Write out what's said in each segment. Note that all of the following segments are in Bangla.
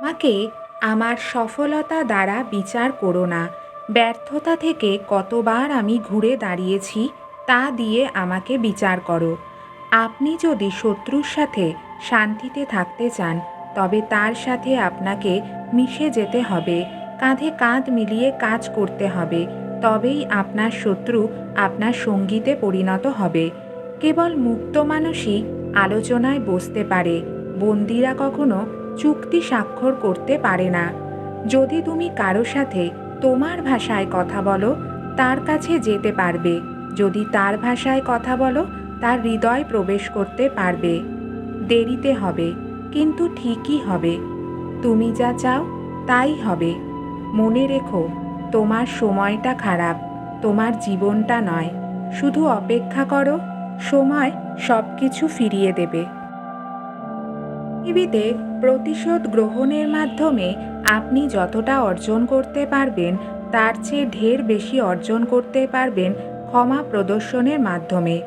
আমাকে আমার সফলতা দ্বারা বিচার করো না। ব্যর্থতা থেকে কতবার আমি ঘুরে দাঁড়িয়েছি তা দিয়ে আমাকে বিচার করো। আপনি যদি শত্রুর সাথে শান্তিতে থাকতে চান, তবে তার সাথে আপনাকে মিশে যেতে হবে। কাঁধে কাঁধ মিলিয়ে কাজ করতে হবে। তবেই আপনার শত্রু আপনার সঙ্গীতে পরিণত হবে। কেবল মুক্ত মানুষই আলোচনায় বসতে পারে। বন্দিরা কখনো চুক্তি স্বাক্ষর করতে পারে না। যদি তুমি কারও সাথে তোমার ভাষায় কথা বলো, তার কাছে যেতে পারবে। যদি তার ভাষায় কথা বলো, তার হৃদয় প্রবেশ করতে পারবে। দেরিতে হবে, কিন্তু ঠিকই হবে। তুমি যা চাও, তাই হবে। মনে রেখো, তোমার সময়টা খারাপ, তোমার জীবনটা নয়। শুধু অপেক্ষা করো, সময় সব কিছু ফিরিয়ে দেবে। পৃথিবীতে প্রতিশোধ গ্রহণের মাধ্যমে আপনি যতটা অর্জন করতে পারবেন, তার চেয়ে ঢের বেশি অর্জন করতে পারবেন ক্ষমা প্রদর্শনের মাধ্যমে।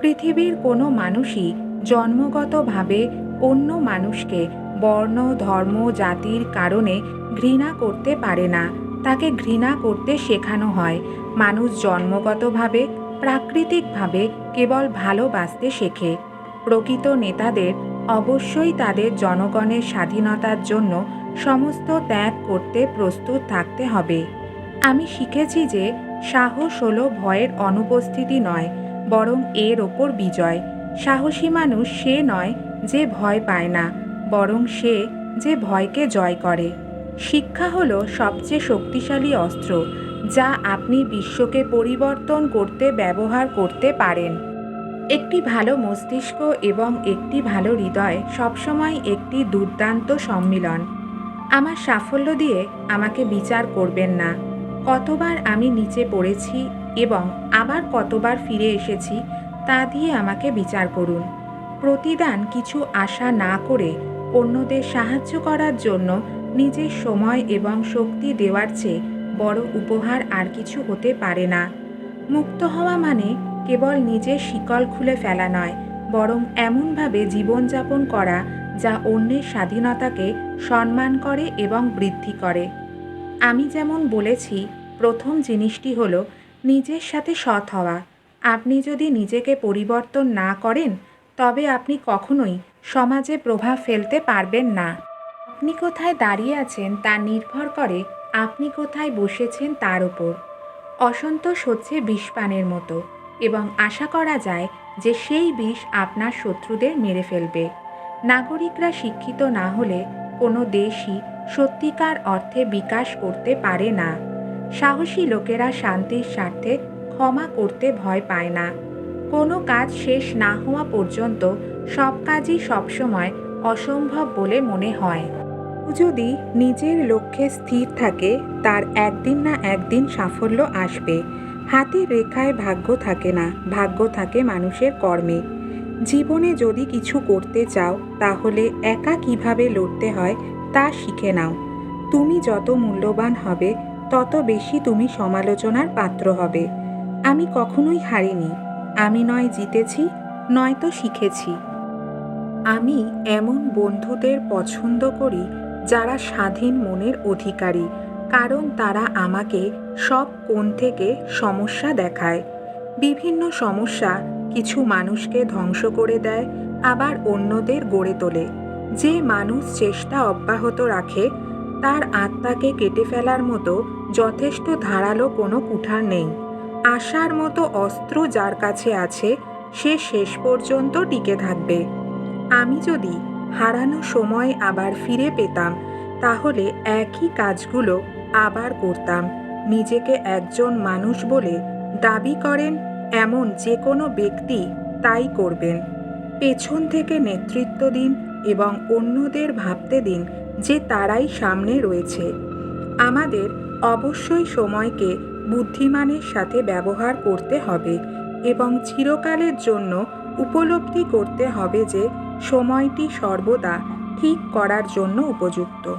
পৃথিবীর কোনো মানুষই জন্মগতভাবে অন্য মানুষকে বর্ণ, ধর্ম, জাতির কারণে ঘৃণা করতে পারে না। তাকে ঘৃণা করতে শেখানো হয়। মানুষ জন্মগতভাবে, প্রাকৃতিকভাবে কেবল ভালোবাসতে শেখে। প্রকৃত নেতাদের অবশ্যই তাদের জনগণের স্বাধীনতার জন্য সমস্ত ত্যাগ করতে প্রস্তুত থাকতে হবে। আমি শিখেছি যে সাহস হলো ভয়ের অনুপস্থিতি নয়, বরং এর ওপর বিজয়। সাহসী মানুষ সে নয় যে ভয় পায় না, বরং সে যে ভয়কে জয় করে। শিক্ষা হলো সবচেয়ে শক্তিশালী অস্ত্র, যা আপনি বিশ্বকে পরিবর্তন করতে ব্যবহার করতে পারেন। একটি ভালো মস্তিষ্ক এবং একটি ভালো হৃদয়, সবসময় একটি দুর্দান্ত সম্মিলন। আমার সাফল্য দিয়ে আমাকে বিচার করবেন না। কতবার আমি নিচে পড়েছি এবং আবার কতবার ফিরে এসেছি, তা দিয়ে আমাকে বিচার করুন। প্রতিদান কিছু আশা না করে অন্যদের সাহায্য করার জন্য নিজের সময় এবং শক্তি দেওয়ার চেয়ে বড় উপহার আর কিছু হতে পারে না। মুক্ত হওয়া মানে কেবল নিজের শিকল খুলে ফেলা নয়, বরং এমনভাবে জীবনযাপন করা যা অন্যের স্বাধীনতাকে সম্মান করে এবং বৃদ্ধি করে। আমি যেমন বলেছি, প্রথম জিনিসটি হল নিজের সাথে সৎ হওয়া। আপনি যদি নিজেকে পরিবর্তন না করেন, তবে আপনি কখনোই সমাজে প্রভাব ফেলতে পারবেন না। আপনি কোথায় দাঁড়িয়ে আছেন তা নির্ভর করে আপনি কোথায় বসেছেন তার ওপর অসন্তোষ হচ্ছে বিষপানের মতো। এবং আশা করা যায় যে সেই বিষ আপনার শত্রুদের মেরে ফেলবে। নাগরিকরা শিক্ষিত না হলে কোনো দেশই সত্যিকার অর্থে বিকাশ করতে পারে না। সাহসী লোকেরা শান্তির স্বার্থে ক্ষমা করতে ভয় পায় না। কোনো কাজ শেষ না হওয়া পর্যন্ত সব কাজই সবসময় অসম্ভব বলে মনে হয়। যদি নিজের লক্ষ্যে স্থির থাকে, তার একদিন না একদিন সাফল্য আসবে। হাতের রেখায় ভাগ্য থাকে না, ভাগ্য থাকে মানুষের কর্মে। জীবনে যদি কিছু করতে চাও, তাহলে একা কীভাবে লড়তে হয়, তা শিখে নাও। তুমি যত মূল্যবান হবে, তত বেশি তুমি সমালোচনার পাত্র হবে। আমি কখনোই হারিনি। আমি নয় জিতেছি নয়তো শিখেছি। আমি এমন বন্ধুদের পছন্দ করি, যারা স্বাধীন মনের অধিকারী। কারণ তারা আমাকে সব কোণ থেকে সমস্যা দেখায়। বিভিন্ন সমস্যা কিছু মানুষকে ধ্বংস করে দেয়, আবার অন্যদের গড়ে তোলে। যে মানুষ চেষ্টা অব্যাহত রাখে, তার আত্মাকে কেটে ফেলার মতো যথেষ্ট ধারালো কোনো কুঠার নেই। আশার মতো অস্ত্র যার কাছে আছে, সে শেষ পর্যন্ত টিকে থাকবে। আমি যদি হারানো সময় আবার ফিরে পেতাম তাহলে একই কাজগুলো আবার করতাম। নিজেকে একজন মানুষ বলে দাবি করেন, এমন যে কোনো ব্যক্তি তাই করবেন। পেছন থেকে নেতৃত্ব দিন এবং অন্যদের ভাবতে দিন যে তারাই সামনে রয়েছে। আমাদের অবশ্যই সময়কে বুদ্ধিমানের সাথে ব্যবহার করতে হবে এবং চিরকালের জন্য উপলব্ধি করতে হবে যে সময়টি সর্বদা ঠিক করার জন্য উপযুক্ত।